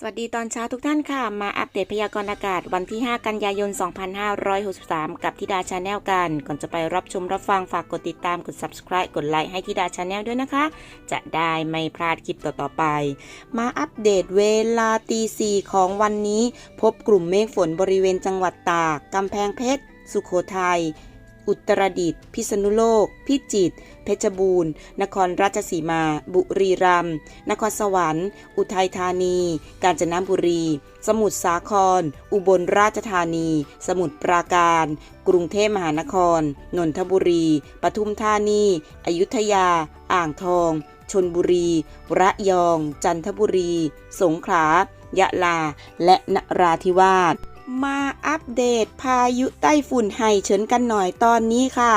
สวัสดีตอนเช้าทุกท่านค่ะ มาอัปเดตพยากรณ์อากาศวันที่ 5 กันยายน 2563 กับทิดาชาแนลกัน ก่อนจะไปรับชมรับฟังฝากกดติดตามกด subscribe กดไลค์ให้ทิดาชาแนลด้วยนะคะ จะได้ไม่พลาดคลิปต่อ ๆ ไป มาอัปเดตเวลาตีสี่ของวันนี้ พบกลุ่มเมฆฝนบริเวณจังหวัดตาก กำแพงเพชร สุโขทัย อุตรดิตถ์พิษณุโลก พิจิตร เพชรบูรณ์ นครราชสีมา บุรีรัมย์ นครสวรรค์ อุทัยธานี กาญจนบุรี สมุทรสาคร อุบลราชธานี สมุทรปราการ กรุงเทพมหานคร นนทบุรี ปทุมธานี อยุธยา อ่างทอง ชนบุรี ระยอง จันทบุรี สงขลา ยะลา และนราธิวาส มาอัปเดตพายุไต้ฝุ่นไห่เฉินกันหน่อยตอนนี้ค่ะ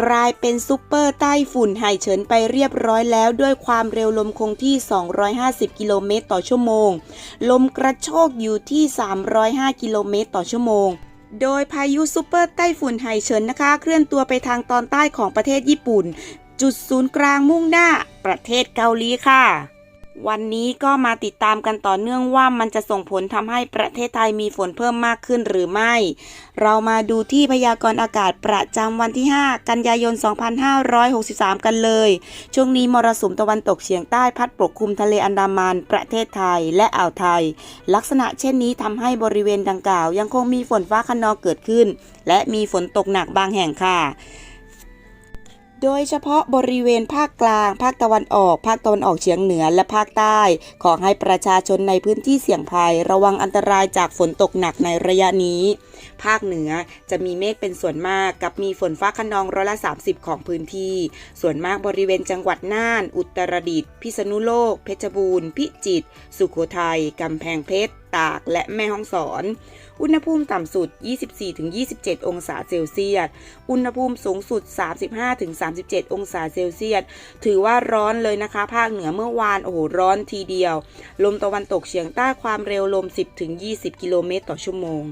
กลายเป็นซุปเปอร์ไต้ฝุ่นไห่เฉินไปเรียบร้อยแล้วด้วยความเร็วลมคงที่ 250 กิโลเมตรต่อชั่วโมง ลมกระโชกอยู่ที่ 305 กิโลเมตรต่อชั่วโมงโดยพายุซุปเปอร์ไต้ฝุ่นไห่เฉินนะคะ เคลื่อนตัวไปทางตอนใต้ของประเทศญี่ปุ่น จุดศูนย์กลางมุ่งหน้าประเทศเกาหลีค่ะ วันนี้ก็มาติดตามกันต่อเนื่องว่ามันจะส่งผลทำให้ประเทศไทยมีฝนเพิ่มมากขึ้นหรือไม่ เรามาดูที่พยากรณ์อากาศประจำวันที่ 5 กันยายน 2563 กันเลย ช่วงนี้มรสุมตะวันตกเฉียงใต้พัดปกคลุมทะเลอันดามัน ประเทศไทยและอ่าวไทย ลักษณะเช่นนี้ทำให้บริเวณดังกล่าว ยังคงมีฝนฟ้าคะนองเกิดขึ้น และมีฝนตกหนักบางแห่งค่ะ โดยเฉพาะบริเวณภาคกลาง ภาคตะวันออก ภาคตะวันออกเฉียงเหนือและภาคใต้ ขอให้ประชาชนในพื้นที่เสี่ยงภัย ระวังอันตรายจากฝนตกหนักในระยะนี้ ภาคเหนือจะมีเมฆเป็นส่วนมากกับมีฝนฟ้าคะนองร้อยละ 30 ของพื้นที่ ส่วนมากบริเวณจังหวัดน่าน อุตรดิตถ์พิษณุโลก เพชรบูรณ์ พิจิตร สุโขทัย กำแพงเพชรตาก และแม่ฮ่องสอน อุณหภูมิต่ำสุด 24-27 องศาเซลเซียส อุณหภูมิสูงสุด 35-37 องศาเซลเซียส ถือว่าร้อนเลยนะคะ ภาคเหนือเมื่อวาน โอ้โห ร้อนทีเดียว ลมตะวันตกเฉียงใต้ความเร็วลม 10-20 กิโลเมตรต่อชั่วโมง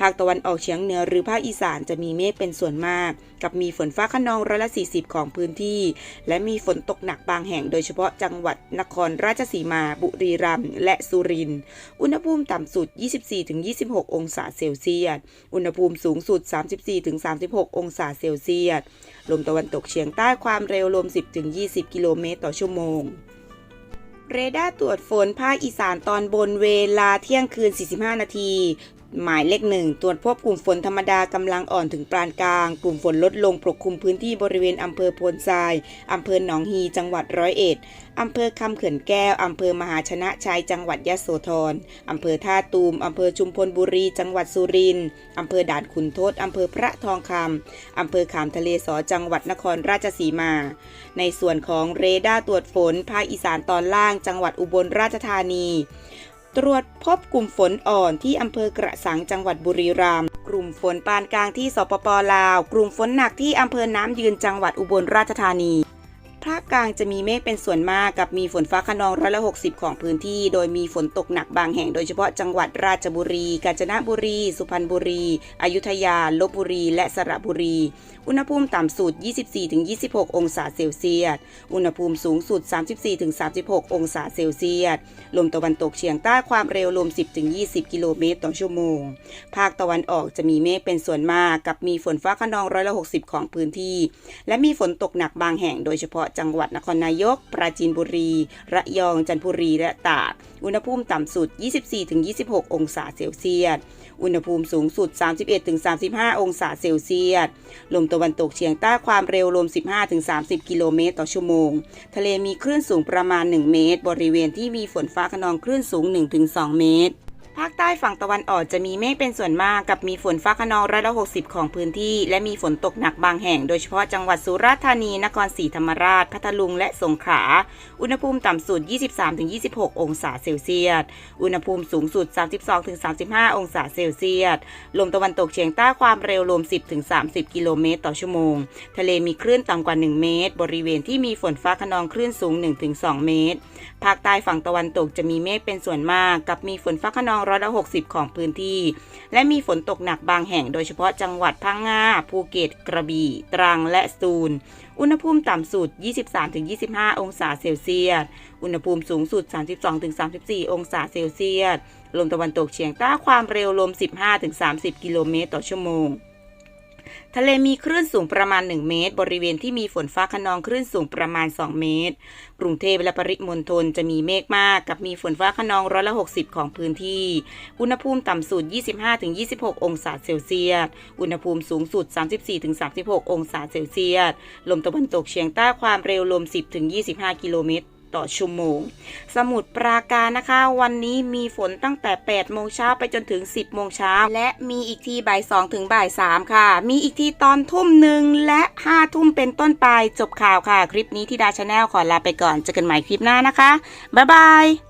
ภาคตะวันออกเฉียงเหนือหรือภาคอีสานจะมีเมฆเป็นส่วนมาก กับมีฝนฟ้าคะนองร้อยละ 40 ของพื้นที่ และมีฝนตกหนักบางแห่ง โดยเฉพาะจังหวัดนครราชสีมา บุรีรัมย์ และสุรินทร์ อุณหภูมิตต่ำสุด 24-26 องศาเซลเซียส อุณหภูมิสูงสุด 34-36 องศาเซลเซียส ลมตะวันตกเฉียงใต้ความเร็วลม 10-20 กิโลเมตรต่อชั่วโมงเรดาร์ตรวจฝนภาคอีสานตอนบนเวลาเที่ยงคืน 45 นาที หมายเลขหนึ่งตรวจพบกลุ่มฝนธรรมดากำลังอ่อนถึงปานกลาง กลุ่มฝนลดลงปกคลุมพื้นที่บริเวณอำเภอโพนทรายอำเภอหนองฮีจังหวัดร้อยเอ็ดอำเภอคำเขื่อนแก้วอำเภอมหาชนะชัยจังหวัดยะโสธรอำเภอท่าตูมอำเภอชุมพลบุรี จังหวัดสุรินทร์อำเภอด่านขุนทดอำเภอพระทองคำอำเภอขามทะเลสอจังหวัดนครราชสีมา ในส่วนของเรดาร์ตรวจฝนภาคอีสานตอนล่าง จังหวัดอุบลราชธานี ตรวจพบกลุ่มฝนอ่อนที่อำเภอกระสังจังหวัดบุรีรัมย์ กลุ่มฝนปานกลางที่สปปลาว กลุ่มฝนหนักที่อำเภอน้ำยืนจังหวัดอุบลราชธานี ภาคกลางจะมีเมฆเป็นส่วนมากกับมีฝนฟ้าคะนองร้อยละ60ของพื้นที่ โดยมีฝนตกหนักบางแห่งโดยเฉพาะจังหวัดราชบุรี กาญจนบุรี สุพรรณบุรี อยุธยา ลบบุรี และสระบุรี อุณหภูมิต่ำสุด 24-26 องศาเซลเซียส อุณหภูมิสูงสุด 34-36 องศาเซลเซียส ลมตะวันตกเฉียงใต้ความเร็วลม 10-20 กิโลเมตรต่อชั่วโมง ภาคตะวันออกจะมีเมฆเป็นส่วนมากกับมีฝนฟ้าคะนองร้อยละ60ของพื้นที่ และมีฝนตกหนักบางแห่งโดยเฉพาะจังหวัดนครนายก ปราจีนบุรี ระยอง จันทบุรี และตาก อุณหภูมิต่ำสุด 24-26 องศาเซลเซียส อุณหภูมิสูงสุด 31-35 องศาเซลเซียส ลมตะวันตกเฉียงใต้ความเร็วลม 15-30 กิโลเมตรต่อชั่วโมง ทะเลมีคลื่นสูงประมาณ 1 เมตร บริเวณที่มีฝนฟ้าคะนองคลื่นสูง 1-2 เมตร ภาคใต้ฝั่งตะวันออกจะมีเมฆเป็นส่วนมากกับมีฝนฟ้าคะนองร้อยละ60ของพื้นที่ และมีฝนตกหนักบางแห่ง โดยเฉพาะจังหวัดสุราษฎร์ธานี นครศรีธรรมราช พัทลุง และสงขลา อุณหภูมิต่ำสุด 23-26 องศาเซลเซียส อุณหภูมิสูงสุด 32-35 องศาเซลเซียส ลมตะวันตกเฉียงใต้ความเร็วลม 10-30 กิโลเมตรต่อชั่วโมง ทะเลมีคลื่นต่ำกว่า 1 เมตร บริเวณที่มีฝนฟ้าคะนองคลื่นสูง 1-2 เมตร ภาคใต้ฝั่งตะวันตกจะมีเมฆเป็นส่วนมากกับมีฝนฟ้าคะนองร้อยละ60ของพื้นที่ และมีฝนตกหนักบางแห่งโดยเฉพาะจังหวัดพังงาภูเก็ต กระบี่ ตรังและสูนอุณหภูมิต่ำสุด 23-25 องศาเซลเซียส อุณหภูมิสูงสุด 32-34 องศาเซลเซียส ลมตะวันตกเฉียงใต้ความเร็วลม 15-30 กิโลเมตรต่อชั่วโมง ทะเลมีคลื่นสูงประมาณ 1 เมตร บริเวณที่มีฝนฟ้าขนองคลื่นสูงประมาณ 2 เมตร กรุงเทพและปริมณฑลจะมีเมฆมาก กับมีฝนฟ้าขนองร้อยละ 60 ของพื้นที่ อุณหภูมิต่ำสุด 25-26 องศาเซลเซียส อุณหภูมิสูงสุด 34-36 องศาเซลเซียส ลมตะวันตกเฉียงใต้ความเร็วลม 10-25 กิโลเมตร ต่อชั่วโมง สมุทรปราการนะคะ วันนี้มีฝนตั้งแต่ 8 โมงเช้าไปจนถึง 10 โมงเช้า และมีอีกทีบ่าย2ถึงบ่าย3ค่ะ มีอีกทีตอนทุ่มหนึ่งและ5ทุ่มเป็นต้นไปจบข่าวค่ะ คลิปนี้ที่ดาชาแนลขอลาไปก่อนเจอกันใหม่คลิปหน้านะคะ บ๊ายบาย